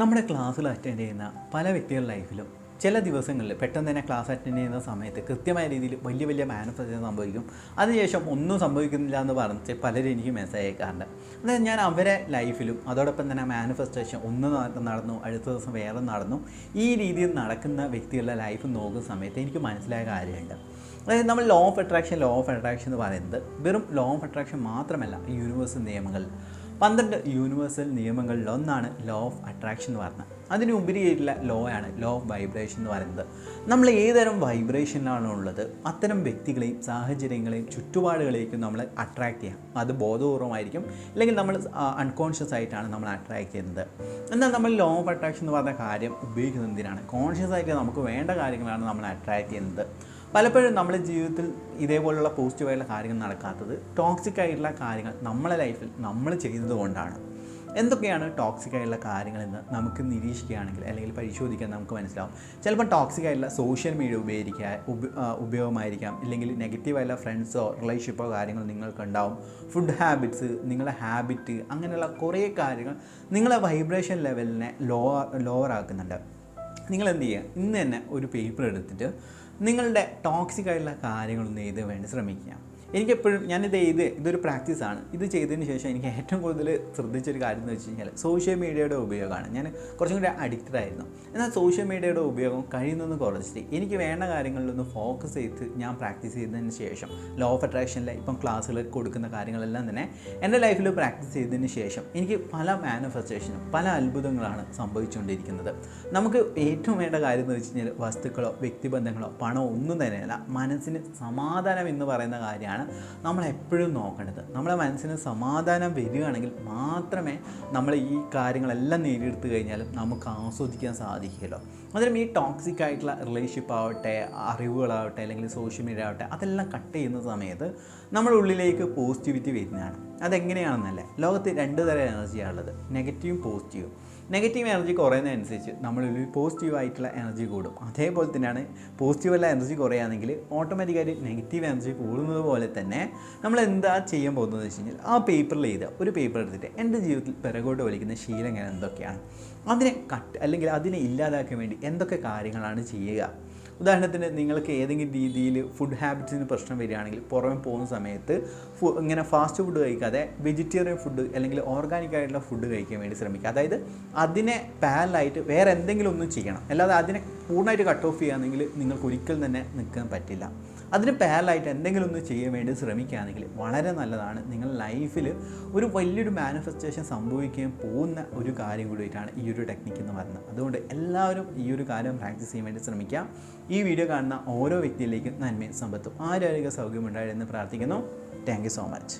നമ്മുടെ ക്ലാസ്സിൽ അറ്റൻഡ് ചെയ്യുന്ന പല വ്യക്തികളുടെ ലൈഫിലും ചില ദിവസങ്ങളിൽ പെട്ടെന്ന് തന്നെ ക്ലാസ് അറ്റൻഡ് ചെയ്യുന്ന സമയത്ത് കൃത്യമായ രീതിയിൽ വലിയ വലിയ മാനിഫെസ്റ്റേഷൻ സംഭവിക്കും. അതിനുശേഷം ഒന്നും സംഭവിക്കുന്നില്ല എന്ന് പറഞ്ഞ് പലരും എനിക്ക് മെസ്സേജ് അയക്കാറുണ്ട്. അതായത് ഞാൻ അവരെ ലൈഫിലും അതോടൊപ്പം തന്നെ മാനിഫെസ്റ്റേഷൻ ഒന്ന് നടന്നു അടുത്ത ദിവസം വേറെ നടന്നു. ഈ രീതിയിൽ നടക്കുന്ന വ്യക്തികളുടെ ലൈഫ് നോക്കുന്ന സമയത്ത് എനിക്ക് മനസ്സിലായ കാര്യമുണ്ട്. അതായത് നമ്മൾ law of attraction law of attraction എന്ന് പറയുന്നത് വെറും ലോ ഓഫ് അട്രാക്ഷൻ മാത്രമല്ല യൂണിവേഴ്സ് നിയമങ്ങൾ പന്ത്രണ്ട് യൂണിവേഴ്സൽ നിയമങ്ങളിൽ ഒന്നാണ് ലോ ഓഫ് അട്രാക്ഷൻ എന്ന് പറയുന്നത്. അതിന് ഉപരിയായിട്ടുള്ള ലോ ആണ് ലോ ഓഫ് വൈബ്രേഷൻ എന്ന് പറയുന്നത്. നമ്മൾ ഏതുതരം വൈബ്രേഷനിലാണ് ഉള്ളത്? അത്തരം വ്യക്തികളെയും സാഹചര്യങ്ങളെയും ചുറ്റുപാടുകളേക്കും നമ്മൾ അട്രാക്ട് ചെയ്യാം. അത് ബോധപൂർവമായിരിക്കും. അല്ലെങ്കിൽ നമ്മൾ അൺകോൺഷ്യസ് ആയിട്ടാണ് നമ്മൾ അട്രാക്ട് ചെയ്യുന്നത്. എന്നാൽ നമ്മൾ ലോ ഓഫ് അട്രാക്ഷൻ എന്ന് പറഞ്ഞ കാര്യം ഉപയോഗിക്കുന്നത് എന്തിനാണ്? കോൺഷ്യസ് ആയിട്ട് നമുക്ക് വേണ്ട കാര്യങ്ങളാണ് നമ്മൾ അട്രാക്ട് ചെയ്യുന്നത്. പലപ്പോഴും നമ്മുടെ ജീവിതത്തിൽ ഇതേപോലുള്ള പോസിറ്റീവായിട്ടുള്ള കാര്യങ്ങൾ നടക്കാത്തത് ടോക്സിക് ആയിട്ടുള്ള കാര്യങ്ങൾ നമ്മളെ ലൈഫിൽ നമ്മൾ ചെയ്തതുകൊണ്ടാണ് എന്തൊക്കെയാണ് ടോക്സിക് ആയിട്ടുള്ള കാര്യങ്ങളെന്ന് നമുക്ക് നിരീക്ഷിക്കുകയാണെങ്കിൽ അല്ലെങ്കിൽ പരിശോധിക്കാൻ നമുക്ക് മനസ്സിലാവും. ചിലപ്പോൾ ടോക്സിക് ആയിട്ടുള്ള സോഷ്യൽ മീഡിയ ഉപയോഗിക്കുക ഉപ- ഉപയോഗമായിരിക്കാം. ഇല്ലെങ്കിൽ നെഗറ്റീവായിട്ടുള്ള ഫ്രണ്ട്സോ റിലേഷൻഷിപ്പോ കാര്യങ്ങൾ നിങ്ങൾക്കുണ്ടാവും. ഫുഡ് ഹാബിറ്റ്സ് നിങ്ങളുടെ ഹാബിറ്റ് അങ്ങനെയുള്ള കുറേ കാര്യങ്ങൾ നിങ്ങളെ വൈബ്രേഷൻ ലെവലിനെ ലോ ലോവർ ആക്കുന്നുണ്ട്. നിങ്ങൾ എന്ത് ചെയ്യുക? ഇന്ന് തന്നെ ഒരു പേപ്പർ എടുത്തിട്ട് നിങ്ങളുടെ ടോക്സിക് ആയിട്ടുള്ള കാര്യങ്ങളൊന്ന് എഴുതാൻ വേണ്ടി ശ്രമിക്കുക. എനിക്കെപ്പോഴും ഞാനിത് ചെയ്ത് ഇതൊരു പ്രാക്ടീസാണ്. ഇത് ചെയ്തതിന് ശേഷം എനിക്ക് ഏറ്റവും കൂടുതൽ ശ്രദ്ധിച്ചൊരു കാര്യം എന്ന് വെച്ച് കഴിഞ്ഞാൽ സോഷ്യൽ മീഡിയയുടെ ഉപയോഗമാണ്. ഞാൻ കുറച്ചും കൂടി അഡിക്റ്റഡ് ആയിരുന്നു. എന്നാൽ സോഷ്യൽ മീഡിയയുടെ ഉപയോഗം കഴിയുന്നതെന്ന് കുറച്ചിട്ട് എനിക്ക് വേണ്ട കാര്യങ്ങളിലൊന്ന് ഫോക്കസ് ചെയ്ത് ഞാൻ പ്രാക്ടീസ് ചെയ്തതിന് ശേഷം ലോ ഓഫ് അട്രാക്ഷനിലെ ഇപ്പം ക്ലാസ്സുകൾ കൊടുക്കുന്ന കാര്യങ്ങളെല്ലാം തന്നെ എന്റെ ലൈഫിൽ പ്രാക്ടീസ് ചെയ്തതിന് ശേഷം എനിക്ക് പല മാനിഫെസ്റ്റേഷനും പല അത്ഭുതങ്ങളാണ് സംഭവിച്ചുകൊണ്ടിരിക്കുന്നത്. നമുക്ക് ഏറ്റവും വേണ്ട കാര്യം എന്ന് വെച്ച് കഴിഞ്ഞാൽ വസ്തുക്കളോ വ്യക്തിബന്ധങ്ങളോ പണമോ ഒന്നും തന്നെയല്ല. മനസ്സിന് സമാധാനം എന്ന് പറയുന്ന കാര്യമാണ് നമ്മൾ എപ്പോഴും നോക്കേണ്ടത്. നമ്മളെ മനസ്സിന് സമാധാനം വരികയാണെങ്കിൽ മാത്രമേ നമ്മൾ ഈ കാര്യങ്ങളെല്ലാം നേടിയെടുത്ത് കഴിഞ്ഞാലും നമുക്ക് ആസ്വദിക്കാൻ സാധിക്കുമല്ലോ അതിലും ഈ ടോക്സിക് ആയിട്ടുള്ള റിലേഷൻഷിപ്പ് ആവട്ടെ അറിവുകളാവട്ടെ അല്ലെങ്കിൽ സോഷ്യൽ മീഡിയ ആവട്ടെ അതെല്ലാം കട്ട് ചെയ്യുന്ന സമയത്ത് നമ്മുടെ ഉള്ളിലേക്ക് പോസിറ്റിവിറ്റി വരുന്നതാണ്. അതെങ്ങനെയാണെന്നല്ലേ? ലോകത്ത് രണ്ട് തരം എനർജിയാണുള്ളത് നെഗറ്റീവും പോസിറ്റീവും നെഗറ്റീവ് എനർജി കുറയുന്നതനുസരിച്ച് നമ്മളിൽ പോസിറ്റീവ് ആയിട്ടുള്ള എനർജി കൂടും. അതേപോലെ തന്നെയാണ് പോസിറ്റീവ് അല്ല എനർജി കുറയുകയാണെങ്കിൽ ഓട്ടോമാറ്റിക്കായിട്ട് നെഗറ്റീവ് എനർജി കൂടുന്നത് പോലെ തന്നെ നമ്മൾ എന്താ ചെയ്യാൻ പോകുന്നത് വെച്ച് കഴിഞ്ഞാൽ ആ പേപ്പറിൽ എഴുതുക. ഒരു പേപ്പർ എടുത്തിട്ട് എന്റെ ജീവിതത്തിൽ പിറകോട്ട് വലിക്കുന്ന ശീലങ്ങൾ എന്തൊക്കെയാണ്? അതിനെ കട്ട് അല്ലെങ്കിൽ അതിനെ ഇല്ലാതാക്കാൻ വേണ്ടി എന്തൊക്കെ കാര്യങ്ങളാണ് ചെയ്യുക? ഉദാഹരണത്തിന് നിങ്ങൾക്ക് ഏതെങ്കിലും രീതിയിൽ ഫുഡ് ഹാബിറ്റ്സിന് പ്രശ്നം വരികയാണെങ്കിൽ പുറമെ പോകുന്ന സമയത്ത് ഇങ്ങനെ ഫാസ്റ്റ് ഫുഡ് കഴിക്കാതെ വെജിറ്റേറിയൻ ഫുഡ് അല്ലെങ്കിൽ ഓർഗാനിക് ആയിട്ടുള്ള ഫുഡ് കഴിക്കാൻ വേണ്ടി ശ്രമിക്കുക. അതായത് അതിനെ പാരലായിട്ട് വേറെ എന്തെങ്കിലും ഒന്നും ചെയ്യണം. അല്ലാതെ അതിനെ പൂർണമായിട്ട് കട്ട് ഓഫ് ചെയ്യുകയാണെങ്കിൽ നിങ്ങൾക്ക് ഒരിക്കലും തന്നെ നിൽക്കാൻ പറ്റില്ല. അതിന് പാരലായിട്ട് എന്തെങ്കിലും ഒന്ന് ചെയ്യാൻ വേണ്ടി ശ്രമിക്കുകയാണെങ്കിൽ വളരെ നല്ലതാണ്. നിങ്ങൾ ലൈഫിൽ ഒരു വലിയൊരു മാനിഫെസ്റ്റേഷൻ സംഭവിക്കാൻ പോകുന്ന ഒരു കാര്യം കൂടിയിട്ടാണ് ഈ ഒരു ടെക്നിക്ക് എന്ന് പറയുന്നത്. അതുകൊണ്ട് എല്ലാവരും ഈ ഒരു കാര്യം പ്രാക്ടീസ് ചെയ്യാൻ വേണ്ടി ശ്രമിക്കുക. ഈ വീഡിയോ കാണുന്ന ഓരോ വ്യക്തിയിലേക്കും നന്മയും സമ്പത്തും ആരോഗ്യ സൗകര്യം ഉണ്ടായെന്ന് പ്രാർത്ഥിക്കുന്നു. Thank so much